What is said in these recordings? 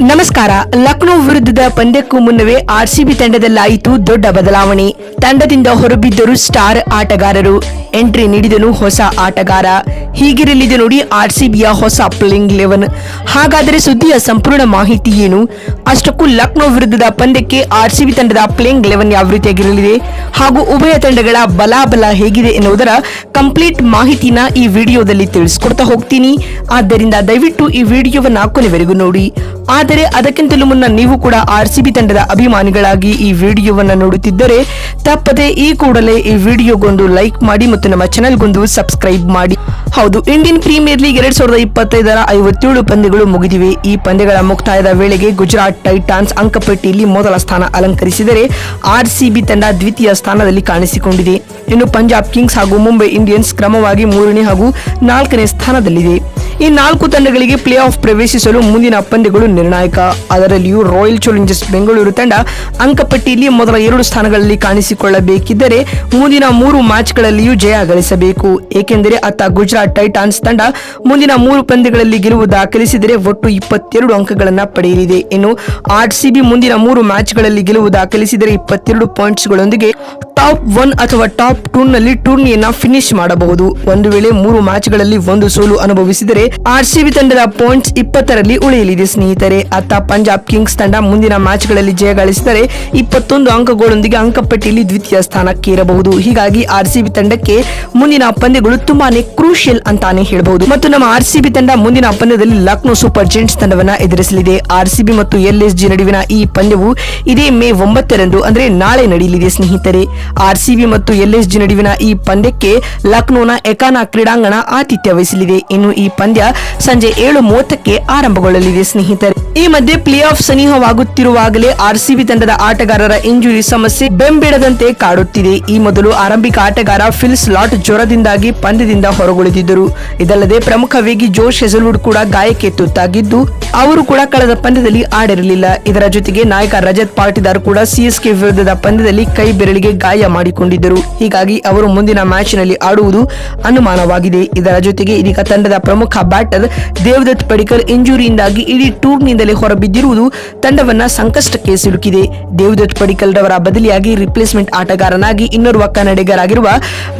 ನಮಸ್ಕಾರ. ಲಕ್ನೋ ವಿರುದ್ಧದ ಪಂದ್ಯಕ್ಕೂ ಮುನ್ನವೇ ಆರ್ಸಿಬಿ ತಂಡದಲ್ಲಾಯಿತು ದೊಡ್ಡ ಬದಲಾವಣೆ. ತಂಡದಿಂದ ಹೊರಬಿದ್ದರು ಸ್ಟಾರ್ ಆಟಗಾರರು. ಎಂಟ್ರಿ ನೀಡಿದನು ಹೊಸ ಆಟಗಾರ. ಹೀಗಿರಲಿದೆ ನೋಡಿ ಆರ್ಸಿಬಿಯ ಹೊಸ ಪ್ಲೇಯಿಂಗ್ ಲೆವೆನ್ ಹಾಗಾದರೆ ಸುದ್ದಿಯ ಸಂಪೂರ್ಣ ಮಾಹಿತಿ ಏನು? ಅಷ್ಟಕ್ಕೂ ಲಕ್ನೋ ವಿರುದ್ಧದ ಪಂದ್ಯಕ್ಕೆ ಆರ್ಸಿಬಿ ತಂಡದ ಪ್ಲೇಯಿಂಗ್ ಲೆವೆನ್ ಯಾವ ರೀತಿಯಾಗಿರಲಿದೆ? ಹಾಗೂ ಉಭಯ ತಂಡಗಳ ಬಲಾಬಲ ಹೇಗಿದೆ ಎನ್ನುವುದರ ಕಂಪ್ಲೀಟ್ ಮಾಹಿತಿನ ಈ ವಿಡಿಯೋದಲ್ಲಿ ತಿಳಿಸ್ಕೊಡ್ತಾ ಹೋಗ್ತೀನಿ. ಆದ್ದರಿಂದ ದಯವಿಟ್ಟು ಈ ವಿಡಿಯೋವನ್ನು ಕೊನೆವರೆಗೂ ನೋಡಿ. ಆದರೆ ಅದಕ್ಕಿಂತಲೂ ಮುನ್ನ ನೀವು ಕೂಡ ಆರ್ ಸಿ ಬಿ ತಂಡದ ಅಭಿಮಾನಿಗಳಾಗಿ ಈ ವಿಡಿಯೋವನ್ನ ನೋಡುತ್ತಿದ್ದರೆ ತಪ್ಪದೆ ಈ ಕೂಡಲೇ ಈ ವಿಡಿಯೋಗೊಂದು ಲೈಕ್ ಮಾಡಿ ಮತ್ತು ನಮ್ಮ ಚಾನೆಲ್ಗೊಂದು ಸಬ್ಸ್ಕ್ರೈಬ್ ಮಾಡಿ. ಹೌದು, ಇಂಡಿಯನ್ ಪ್ರೀಮಿಯರ್ ಲೀಗ್ ಎರಡ್ ಸಾವಿರದ ಇಪ್ಪತ್ತೈದರ ಐವತ್ತೇಳು ಪಂದ್ಯಗಳು ಮುಗಿದಿವೆ. ಈ ಪಂದ್ಯಗಳ ಮುಕ್ತಾಯದ ವೇಳೆಗೆ ಗುಜರಾತ್ ಟೈಟಾನ್ಸ್ ಅಂಕಪಟ್ಟಿಯಲ್ಲಿ ಮೊದಲ ಸ್ಥಾನ ಅಲಂಕರಿಸಿದರೆ ಆರ್ ಸಿ ಬಿ ತಂಡ ದ್ವಿತೀಯ ಸ್ಥಾನದಲ್ಲಿ ಕಾಣಿಸಿಕೊಂಡಿದೆ. ಇನ್ನು ಪಂಜಾಬ್ ಕಿಂಗ್ಸ್ ಹಾಗೂ ಮುಂಬೈ ಇಂಡಿಯನ್ಸ್ ಕ್ರಮವಾಗಿ ಮೂರನೇ ಹಾಗೂ ನಾಲ್ಕನೇ ಸ್ಥಾನದಲ್ಲಿದೆ. ಈ ನಾಲ್ಕು ತಂಡಗಳಿಗೆ ಪ್ಲೇ ಆಫ್ ಪ್ರವೇಶಿಸಲು ಮುಂದಿನ ಪಂದ್ಯಗಳು ನಿರ್ಣಾಯಕ. ಅದರಲ್ಲಿಯೂ ರಾಯಲ್ ಚಾಲೆಂಜರ್ಸ್ ಬೆಂಗಳೂರು ತಂಡ ಅಂಕಪಟ್ಟಿಯಲ್ಲಿ ಮೊದಲ ಎರಡು ಸ್ಥಾನಗಳಲ್ಲಿ ಕಾಣಿಸಿಕೊಳ್ಳಬೇಕಿದ್ದರೆ ಮುಂದಿನ ಮೂರು ಮ್ಯಾಚ್ಗಳಲ್ಲಿಯೂ ಜಯ ಗಳಿಸಬೇಕು. ಏಕೆಂದರೆ ಅತ್ತ ಗುಜರಾತ್ ಟೈಟಾನ್ಸ್ ತಂಡ ಮುಂದಿನ ಮೂರು ಪಂದ್ಯಗಳಲ್ಲಿ ಗೆಲುವು ದಾಖಲಿಸಿದರೆ ಒಟ್ಟು ಇಪ್ಪತ್ತೆರಡು ಅಂಕಗಳನ್ನು ಪಡೆಯಲಿದೆ. ಇನ್ನು ಆರ್ ಸಿ ಬಿ ಮುಂದಿನ ಮೂರು ಮ್ಯಾಚ್ಗಳಲ್ಲಿ ಗೆಲುವು ದಾಖಲಿಸಿದರೆ ಇಪ್ಪತ್ತೆರಡು ಪಾಯಿಂಟ್ಸ್ಗಳೊಂದಿಗೆ ಟಾಪ್ ಒನ್ ಅಥವಾ ಟಾಪ್ ಟೂ ಟೂರ್ನಿಯನ್ನ ಫಿನಿಶ್ ಮಾಡಬಹುದು. ಒಂದು ವೇಳೆ ಮೂರು ಮ್ಯಾಚ್ಗಳಲ್ಲಿ ಒಂದು ಸೋಲು ಅನುಭವಿಸಿದರೆ ಆರ್ ಸಿಬಿ ತಂಡದ ಪಾಯಿಂಟ್ಸ್ ಇಪ್ಪತ್ತರಲ್ಲಿ ಉಳಿಯಲಿದೆ ಸ್ನೇಹಿತರೆ. ಅತ್ತ ಪಂಜಾಬ್ ಕಿಂಗ್ಸ್ ತಂಡ ಮುಂದಿನ ಮ್ಯಾಚ್ಗಳಲ್ಲಿ ಜಯ ಗಳಿಸಿದರೆ ಇಪ್ಪತ್ತೊಂದು ಅಂಕಗಳೊಂದಿಗೆ ಅಂಕಪಟ್ಟಿಯಲ್ಲಿ ದ್ವಿತೀಯ ಸ್ಥಾನಕ್ಕೆ ಇರಬಹುದು. ಹೀಗಾಗಿ ಆರ್ ಸಿಬಿ ತಂಡಕ್ಕೆ ಮುಂದಿನ ಪಂದ್ಯಗಳು ತುಂಬಾನೇ ಕ್ರೂಷಿಯಲ್ ಅಂತಾನೆ ಹೇಳಬಹುದು. ಮತ್ತು ನಮ್ಮ ಆರ್ ಸಿಬಿ ತಂಡ ಮುಂದಿನ ಪಂದ್ಯದಲ್ಲಿ ಲಕ್ನೋ ಸೂಪರ್ ಜೆಂಟ್ಸ್ ತಂಡವನ್ನ ಎದುರಿಸಲಿದೆ. ಆರ್ ಸಿಬಿ ಮತ್ತು ಎಲ್ ಎಸ್ ಜಿ ನಡುವಿನ ಈ ಪಂದ್ಯವು ಇದೇ ಮೇ ಒಂಬತ್ತರಂದು, ಅಂದ್ರೆ ನಾಳೆ ನಡೆಯಲಿದೆ ಸ್ನೇಹಿತರೆ. ಆರ್ ಸಿಬಿ ಮತ್ತು ಎಲ್ ಎಸ್ ಜಿ ನಡುವಿನ ಈ ಪಂದ್ಯಕ್ಕೆ ಲಕ್ನೋನ ಎಕಾನಾ ಕ್ರೀಡಾಂಗಣ ಆತಿಥ್ಯ ವಹಿಸಲಿದೆ. ಇನ್ನು ಈ ಪಂದ್ಯ ಸಂಜೆ ಏಳು ಮೂವತ್ತಕ್ಕೆ ಆರಂಭಗೊಳ್ಳಲಿದೆ ಸ್ನೇಹಿತರೆ. ಈ ಮಧ್ಯೆ ಪ್ಲೇ ಆಫ್ ಸನಿಹವಾಗುತ್ತಿರುವಾಗಲೇ ಆರ್ಸಿಬಿ ತಂಡದ ಆಟಗಾರರ ಇಂಜುರಿ ಸಮಸ್ಯೆ ಬೆಂಬಿಡದಂತೆ ಕಾಡುತ್ತಿದೆ. ಈ ಮೊದಲು ಆರಂಭಿಕ ಆಟಗಾರ ಫಿಲ್ ಸ್ಲಾಟ್ ಜ್ವರದಿಂದಾಗಿ ಪಂದ್ಯದಿಂದ ಹೊರಗುಳಿದಿದ್ದರು. ಇದಲ್ಲದೆ ಪ್ರಮುಖ ವೇಗಿ ಜೋಶ್ ಹೆಸಲ್ವುಡ್ ಕೂಡ ಗಾಯಕ್ಕೆ ತುತ್ತಾಗಿದ್ದು, ಅವರು ಕೂಡ ಕಳೆದ ಪಂದ್ಯದಲ್ಲಿ ಆಡಿರಲಿಲ್ಲ. ಇದರ ಜೊತೆಗೆ ನಾಯಕ ರಜತ್ ಪಾಟಿದಾರ್ ಕೂಡ ಸಿಎಸ್ಕೆ ವಿರುದ್ಧದ ಪಂದ್ಯದಲ್ಲಿ ಕೈ ಬೆರಳಿಗೆ ಗಾಯ ಮಾಡಿಕೊಂಡಿದ್ದರು. ಹೀಗಾಗಿ ಅವರು ಮುಂದಿನ ಮ್ಯಾಚ್ನಲ್ಲಿ ಆಡುವುದು ಅನುಮಾನವಾಗಿದೆ. ಇದರ ಜೊತೆಗೆ ಇದೀಗ ತಂಡದ ಪ್ರಮುಖ ಬ್ಯಾಟರ್ ದೇವದತ್ ಪಡಿಕರ್ ಇಂಜುರಿಯಿಂದಾಗಿ ಇಡೀ ಟೂರ್ನಿಯಿಂದಲೇ ಹೊರಬಿದ್ದಿರುವುದು ತಂಡವನ್ನ ಸಂಕಷ್ಟಕ್ಕೆ ಸಿಲುಕಿದೆ. ದೇವದತ್ ಪಡಿಕಲ್ ರವರ ಬದಲಿಯಾಗಿ ರಿಪ್ಲೇಸ್ಮೆಂಟ್ ಆಟಗಾರನಾಗಿ ಇನ್ನೋರ್ವ ಕನ್ನಡಿಗರಾಗಿರುವ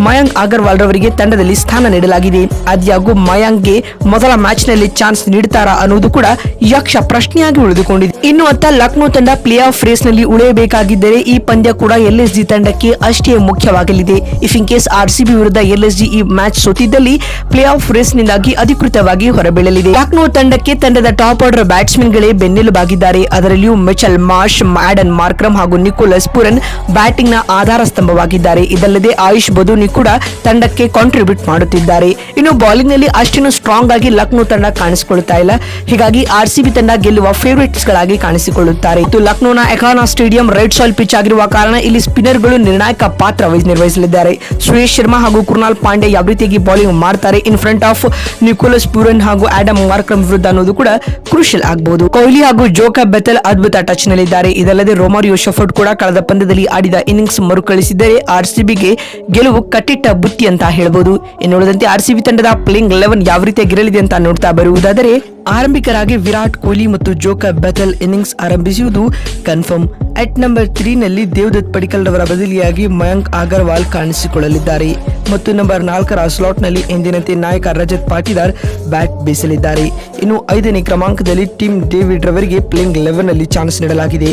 ಮಯಾಂಕ್ ಅಗರ್ವಾಲ್ ರವರಿಗೆ ತಂಡದಲ್ಲಿ ಸ್ಥಾನ ನೀಡಲಾಗಿದೆ. ಆದ್ಯಾಗೂ ಮಯಾಂಕ್ಗೆ ಮೊದಲ ಮ್ಯಾಚ್ನಲ್ಲಿ ಚಾನ್ಸ್ ನೀಡುತ್ತಾರಾ ಅನ್ನೋದು ಕೂಡ ಯಕ್ಷ ಪ್ರಶ್ನೆಯಾಗಿ ಉಳಿದುಕೊಂಡಿದೆ. ಇನ್ನು ಅತ್ತ ಲಕ್ನೋ ತಂಡ ಪ್ಲೇ ಆಫ್ ರೇಸ್ನಲ್ಲಿ ಉಳಿಯಬೇಕಾಗಿದ್ದರೆ ಈ ಪಂದ್ಯ ಕೂಡ ಎಲ್ಎಸ್ಜಿ ತಂಡಕ್ಕೆ ಅಷ್ಟೇ ಮುಖ್ಯವಾಗಲಿದೆ. If in case R C B ವಿರುದ್ಧ ಎಲ್ ಎಸ್ ಜಿ ಈ ಮ್ಯಾಚ್ ಸೋತಿದ್ದಲ್ಲಿ ಪ್ಲೇ ಆಫ್ ರೇಸ್ ನಿಂದಾಗಿ ಅಧಿಕೃತವಾಗಿ ಹೊರಬೀಳಲಿದೆ. ಲಕ್ನೋ ತಂಡಕ್ಕೆ ತಂಡದ ಟಾಪ್ ಆರ್ಡರ್ ಬ್ಯಾಟ್ಸ್ಮನ್ ಗಳೇ ಬೆನ್ನೆಲುಬಾಗಿದ್ದಾರೆ. ಅದರಲ್ಲಿಯೂ ಮಿಚಲ್ ಮಾರ್ಷ್, ಮ್ಯಾಡನ್ ಮಾರ್ಕ್ರಮ್ ಹಾಗೂ ನಿಕೋಲಸ್ ಪುರನ್ ಬ್ಯಾಟಿಂಗ್ನ ಆಧಾರ ಸ್ತಂಭವಾಗಿದ್ದಾರೆ. ಇದಲ್ಲದೆ ಆಯುಷ್ ಬದೂನಿ ಕೂಡ ತಂಡಕ್ಕೆ ಕಾಂಟ್ರಿಬ್ಯೂಟ್ ಮಾಡುತ್ತಿದ್ದಾರೆ. ಇನ್ನು ಬೌಲಿಂಗ್ನಲ್ಲಿ ಅಷ್ಟೇನು ಸ್ಟ್ರಾಂಗ್ ಆಗಿ ಲಕ್ನೋ ತಂಡ ಕಾಣಿಸಿಕೊಳ್ಳುತ್ತಾ ಇಲ್ಲ. ಹೀಗಾಗಿ ಆರ್ ಸಿಬಿ ತಂಡ ಗೆಲ್ಲುವ ಫೇವರೇಟ್ಸ್ ಗಳಾಗಿ ಕಾಣಿಸಿಕೊಳ್ಳುತ್ತಾರೆ. ಇದು ಲಕ್ನೋನ Ekana stadium red soil pitch ಆಗಿರುವ ಕಾರಣ ಇಲ್ಲಿ ಸ್ಪಿನ್ನರ್ಗಳು ನಿರ್ಣಾಯಕ ಪಾತ್ರ ವಹಿಸಿ ನಿರ್ವಹಿಸಲಿದ್ದಾರೆ. ಸುರೇಶ್ ಶರ್ಮಾ ಹಾಗೂ ಕೃಣಾಲ್ ಪಾಂಡೆ ಯಾವ ರೀತಿಯಾಗಿ ಬೌಲಿಂಗ್ ಮಾಡ್ತಾರೆ in front of Nicholas Pooran ಹಾಗೂ ಆಡಮ್ ಮಾರ್ಕ್ರಮ್ ವಿರುದ್ಧ ಅನ್ನೋದು ಕೂಡ ಕ್ರೂಷಿಯಲ್ ಆಗಬಹುದು ಕೊಹ್ಲಿ ಹಾಗೂ ಜೋಕಾ ಬೆತಲ್ ಅದ್ಭುತ ಟಚ್ ನಲ್ಲಿದ್ದಾರೆ ಇದಲ್ಲದೆ ರೋಮರ್ ಶಫರ್ಡ್ ಕೂಡ ಕಳೆದ ಪಂದ್ಯದಲ್ಲಿ ಆಡಿದ ಇನ್ನಿಂಗ್ಸ್ ಮರುಕಳಿಸಿದರೆ ಆರ್ಗೆ ಗೆಲುವು ಕಟ್ಟಿಟ್ಟ ಬುತ್ತಿ ಅಂತ ಹೇಳಬಹುದು ಇನ್ನುಳಿದಂತೆ ಆರ್ ಸಿ ಬಿ ತಂಡದ ಪ್ಲೇಯಿಂಗ್ ಲೆವೆನ್ ಯಾವ ರೀತಿಯಾಗಿರಲಿದೆ ಅಂತ ನೋಡ್ತಾ ಬರುವುದಾದರೆ ಆರಂಭಿಕರಾಗಿ ವಿರಾಟ್ ಕೊಹ್ಲಿ ಮತ್ತು ಜೋಕ ಬೆತಲ್ ಇನ್ನಿಂಗ್ಸ್ ಆರಂಭಿಸುವುದು ಕನ್ಫರ್ಮ್. ಅಟ್ ನಂಬರ್ ತ್ರೀ ನಲ್ಲಿ ದೇವದತ್ ಪಡಿಕಲ್ ರವರ ಬದಲಿಯಾಗಿ ಮಯಾಂಕ್ ಅಗರ್ವಾಲ್ ಕಾಣಿಸಿಕೊಳ್ಳಲಿದ್ದಾರೆ. ಮತ್ತು ನಂಬರ್ ನಾಲ್ಕರ ಸ್ಲಾಟ್ನಲ್ಲಿ ಎಂದಿನಂತೆ ನಾಯಕ ರಜತ್ ಪಾಟಿದಾರ್ ಬ್ಯಾಟ್ ಬೀಸಲಿದ್ದಾರೆ. ಇನ್ನು ಐದನೇ ಕ್ರಮಾಂಕದಲ್ಲಿ ಟಿಮ್ ಡೇವಿಡ್ ರವರಿಗೆ ಪ್ಲೇಯಿಂಗ್ ಲೆವೆನ್ನಲ್ಲಿ ಚಾನ್ಸ್ ನೀಡಲಾಗಿದೆ.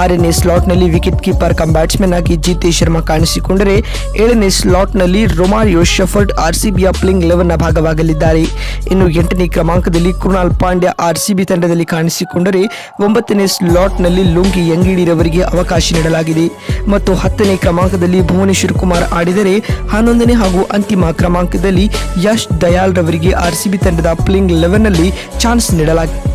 ಆರನೇ ಸ್ಲಾಟ್ನಲ್ಲಿ ವಿಕೆಟ್ ಕೀಪರ್ ಕಮ್ ಬ್ಯಾಟ್ಸ್ಮನ್ ಆಗಿ ಜಿತೇ ಶರ್ಮಾ ಕಾಣಿಸಿಕೊಂಡರೆ ಏಳನೇ ಸ್ಲಾಟ್ನಲ್ಲಿ ರೊಮಾರಿಯೋ ಶಫರ್ಡ್ ಆರ್ಸಿಬಿಯ ಪ್ಲೇಯಿಂಗ್ ಲೆವೆನ್ನ ಭಾಗವಾಗಲಿದ್ದಾರೆ. ಇನ್ನು ಎಂಟನೇ ಕ್ರಮಾಂಕದಲ್ಲಿ ಕೃಣಾಲ್ ಪಾಂಡ್ಯ ಆರ್ಸಿಬಿ ತಂಡದಲ್ಲಿ ಕಾಣಿಸಿಕೊಂಡರೆ ಒಂಬತ್ತನೇ ಸ್ಲಾಟ್ನಲ್ಲಿ ಲುಂಗಿ ಯಂಗಿಡಿರವರಿಗೆ ಅವಕಾಶ ನೀಡಲಾಗಿದೆ. ಮತ್ತು ಹತ್ತನೇ ಕ್ರಮಾಂಕದಲ್ಲಿ ಭುವನೇಶ್ವರ್ ಕುಮಾರ್ ಆಡಿದರೆ ಹನ್ನೊಂದನೇ ಹಾಗೂ ಅಂತಿಮ ಕ್ರಮಾಂಕದಲ್ಲಿ ಯಶ್ ದಯಾಲ್ ರವರಿಗೆ ಆರ್ಸಿಬಿ ತಂಡದ ಪ್ಲೇಯಿಂಗ್ ಲೆವೆನ್ನಲ್ಲಿ ಚಾನ್ಸ್ ನೀಡಲಾಗಿದೆ